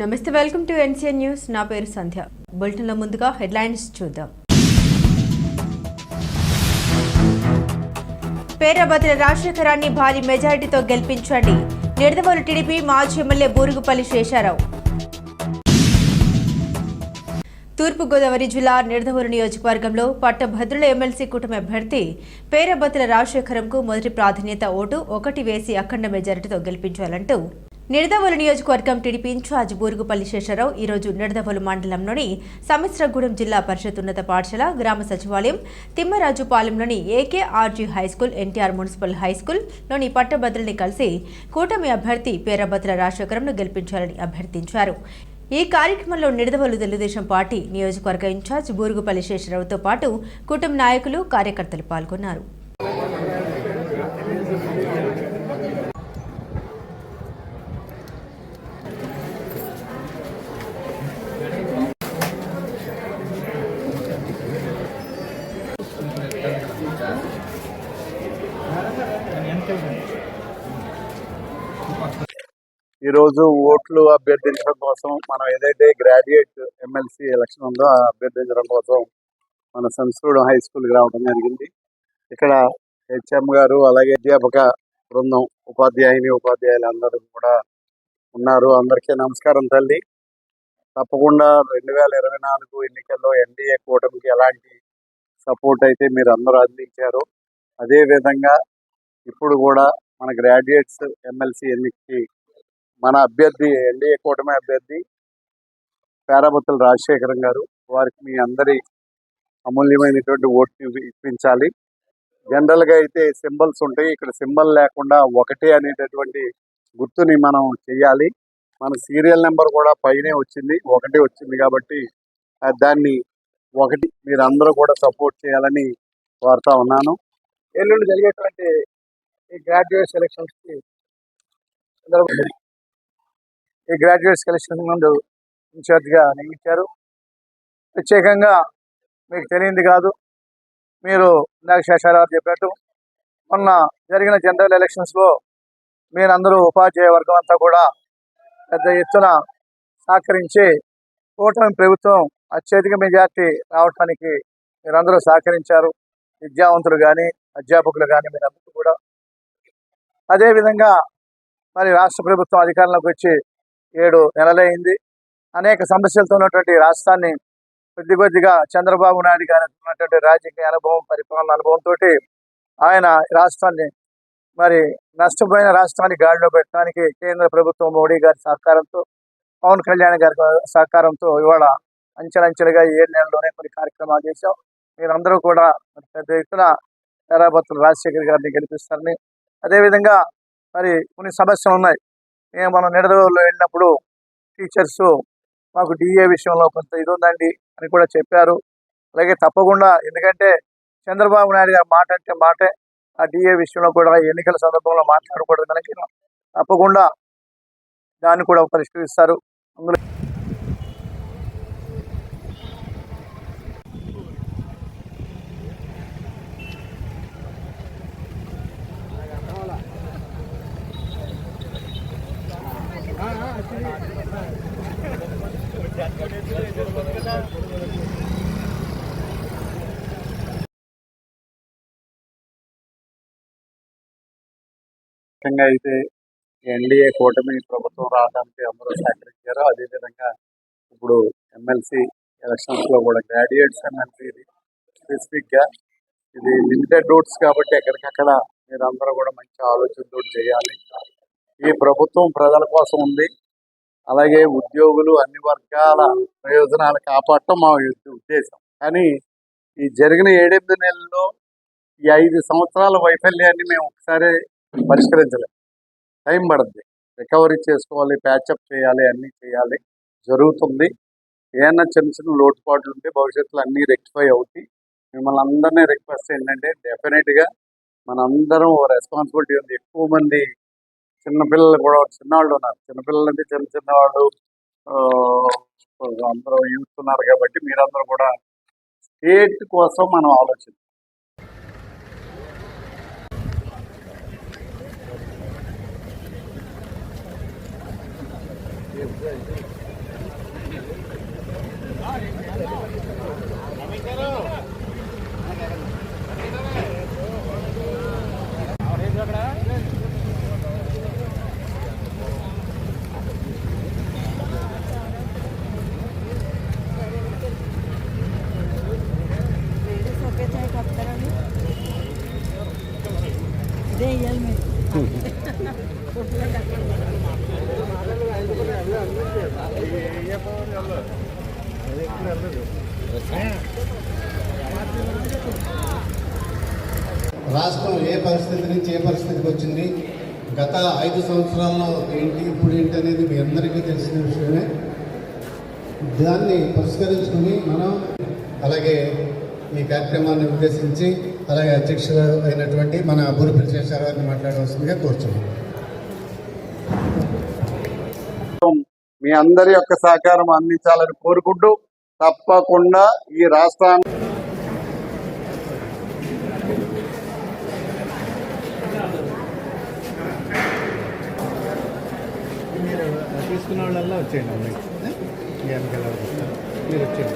నమస్తే welcome to NCN news. నా పేరు సంధ్య. బులెటిన్లో ముందుగా హెడ్లైన్స్ చూద్దాం. పేరభద్ర రాజశేఖరాన్ని భారీ మెజారిటీతో గెలిపించండి. నిడదవోలు టీడీపీ మాజీ ఎమ్మెల్యే బూరుగుపల్లి శేషారావు. తూర్పుగోదావరి జిల్లా నిడదవోలు నియోజకవర్గంలో పట్టభద్రుల ఎమ్మెల్సీ కూటమి అభ్యర్థి పేరభద్ర రాజశేఖరంకు మొదటి ప్రాధాన్యత ఓటు ఒకటి వేసి అఖండ మెజారిటీతో గెలిపించాలంటూ నిడదవోలు నియోజకవర్గం టీడీపీ ఇన్ఛార్జ్ బూరుగుపల్లి శేషరావు ఈరోజు నిడదవోలు మండలంలోని సమిశ్రగూడెం జిల్లా పరిషత్ ఉన్నత పాఠశాల గ్రామ సచివాలయం తిమ్మరాజుపాలెంలోని AKRG high school NTR municipal హైస్కూల్లోని పట్టభద్రుల్ని కలిసి కూటమి అభ్యర్థి పేరభద్ర రాజశేఖరంను గెలిపించాలని అభ్యర్థించారు. ఈ కార్యక్రమంలో నిడదవోలు తెలుగుదేశం పార్టీ నియోజకవర్గ ఇన్ఛార్జ్ బూరుగుపల్లి శేషరావుతో పాటు కుటుంబ నాయకులు కార్యకర్తలు పాల్గొన్నారు. ఈరోజు ఓట్లు అభ్యర్థించడం కోసం మనం ఏదైతే గ్రాడ్యుయేట్ ఎమ్మెల్సీ ఎలక్షన్ ఉందో ఆ అభ్యర్థించడం కోసం మన సంస్కృతం హై స్కూల్కి రావడం జరిగింది. ఇక్కడ హెచ్ఎం గారు అలాగే అధ్యాపక బృందం ఉపాధ్యాయుని ఉపాధ్యాయులు అందరూ కూడా ఉన్నారు. అందరికీ నమస్కారం తల్లి. తప్పకుండా రెండు వేల ఇరవై నాలుగు ఎన్నికల్లో ఎన్డీఏ కూటమికి ఎలాంటి సపోర్ట్ అయితే మీరు అందరూ అందించారు అదే విధంగా ఇప్పుడు కూడా మన గ్రాడ్యుయేట్స్ ఎమ్మెల్సీ ఎన్నికకి మన అభ్యర్థి ఎన్డీఏ కూటమి అభ్యర్థి పేరాబత్తుల రాజశేఖరం గారు వారికి మీ అందరి అమూల్యమైనటువంటి ఓటు ఇప్పించాలి. జనరల్గా అయితే సింబల్స్ ఉంటాయి. ఇక్కడ సింబల్ లేకుండా ఒకటే అనేటటువంటి గుర్తుని మనం చేయాలి మన సీరియల్ నెంబర్ కూడా పైనే వచ్చింది. ఒకటే వచ్చింది కాబట్టి దాన్ని ఒకటి మీరు అందరూ కూడా సపోర్ట్ చేయాలని కోరుతా ఉన్నాను. ఎల్లుండి జరిగేటువంటి ఈ గ్రాడ్యుయేట్ సెలక్షన్స్కి ఈ గ్రాడ్యుయేట్ కలెక్షన్ ముందు ఇన్ఛార్జ్గా నియమించారు. ప్రత్యేకంగా మీకు తెలియంది కాదు మీరు ఇందాక శేషారావు చెప్పినట్టు మొన్న జరిగిన జనరల్ ఎలక్షన్స్లో మీరందరూ ఉపాధ్యాయ వర్గం అంతా కూడా పెద్ద ఎత్తున సహకరించి కూటమి ప్రభుత్వం అత్యధిక మెజార్టీ రావడానికి మీరందరూ సహకరించారు. విద్యావంతులు కానీ అధ్యాపకులు కానీ మీరందరూ కూడా. అదేవిధంగా మరి రాష్ట్ర ప్రభుత్వం అధికారంలోకి వచ్చి ఏడు నెలలైంది. అనేక సమస్యలతో ఉన్నటువంటి రాష్ట్రాన్ని కొద్ది కొద్దిగా చంద్రబాబు నాయుడు గారి ఉన్నటువంటి రాజకీయ అనుభవం పరిపాలన అనుభవంతో ఆయన రాష్ట్రాన్ని మరి నష్టపోయిన రాష్ట్రాన్ని గాడిలో పెట్టడానికి కేంద్ర ప్రభుత్వం మోడీ గారి సహకారంతో పవన్ కళ్యాణ్ గారి సహకారంతో ఇవాళ అంచెలంచెలుగా ఏడు నెలల్లోనే కొన్ని కార్యక్రమాలు చేశాం. మీరందరూ కూడా పెద్ద ఎత్తున పేరాభత్తుల రాజశేఖర్ గారిని గెలిపిస్తారని. అదేవిధంగా మరి కొన్ని సమస్యలు ఉన్నాయి. మనం నిడదవోలో వెళ్ళినప్పుడు టీచర్స్ మాకు డిఏ విషయంలో కొంత ఇది ఉందండి అని కూడా చెప్పారు. అలాగే తప్పకుండా ఎందుకంటే చంద్రబాబు నాయుడు గారి మాట అంటే మాటే ఆ డిఏ విషయంలో కూడా ఎన్నికల సందర్భంలో మాట్లాడకూడదు కనుక తప్పకుండా దాన్ని కూడా పరిష్కరిస్తారు. అందులో ముఖ్యంగా అయితే ఎన్డీఏ కూటమి ప్రభుత్వం రావడానికి అందరూ సహకరించారు. అదేవిధంగా ఇప్పుడు ఎమ్మెల్సీ ఎలక్షన్స్లో కూడా గ్రాడ్యుయేట్స్ ఎమ్మెల్సీ ఇది స్పెసిఫిక్గా ఇది లిమిటెడ్ రూట్స్ కాబట్టి ఎక్కడికక్కడ మీరు అందరూ కూడా మంచి ఆలోచనతో చేయాలి. ఈ ప్రభుత్వం ప్రజల కోసం ఉంది. అలాగే ఉద్యోగులు అన్ని వర్గాల ప్రయోజనాలు కాపాడటం మా ఉద్దేశం. కానీ ఈ జరిగిన ఏడెనిమిది నెలల్లో ఈ ఐదు సంవత్సరాల వైఫల్యాన్ని మేము ఒకసారి పరిష్కరించలేం. టైం పడుతుంది రికవరీ చేసుకోవాలి ప్యాచప్ చేయాలి అన్నీ చేయాలి. జరుగుతుంది. ఏమైనా చిన్న చిన్న లోటుపాట్లు ఉంటే భవిష్యత్తులో అన్నీ రెక్టిఫై అవుతాయి. మిమ్మల్ని అందరినీ రిక్వెస్ట్ ఏంటంటే డెఫినెట్గా మనందరం రెస్పాన్సిబిలిటీ ఉంది. ఎక్కువ మంది చిన్నపిల్లలు కూడా చిన్నవాళ్ళు ఉన్నారు. చిన్నపిల్లలు అంటే చిన్న చిన్నవాళ్ళు ఆ, అందరూ యూత్ ఉన్నారు కాబట్టి మీరందరూ కూడా స్టేట్ కోసం మనం ఆలోచించాలి రాష్ట్రం ఏ పరిస్థితి నుంచి ఏ పరిస్థితికి వచ్చింది? గత ఐదు సంవత్సరాల్లో ఏంటి ఇప్పుడు ఏంటి అనేది మీ అందరికీ తెలిసిన విషయమే. దాన్ని పరిష్కరించుకుని మనం అలాగే ఈ కార్యక్రమాన్ని ఉద్దేశించి అలాగే అధ్యక్షులు అయినటువంటి మన బురిపిల్ శేషారావు గారిని మాట్లాడవలసిందిగా కోరుతున్నాం మీ అందరి యొక్క సహకారం అందించాలని కోరుకుంటూ తప్పకుండా ఈ రాష్ట్రాన్ని తీసుకున్న వాళ్ళల్లో వచ్చేయండి. మీరు వచ్చేయండి.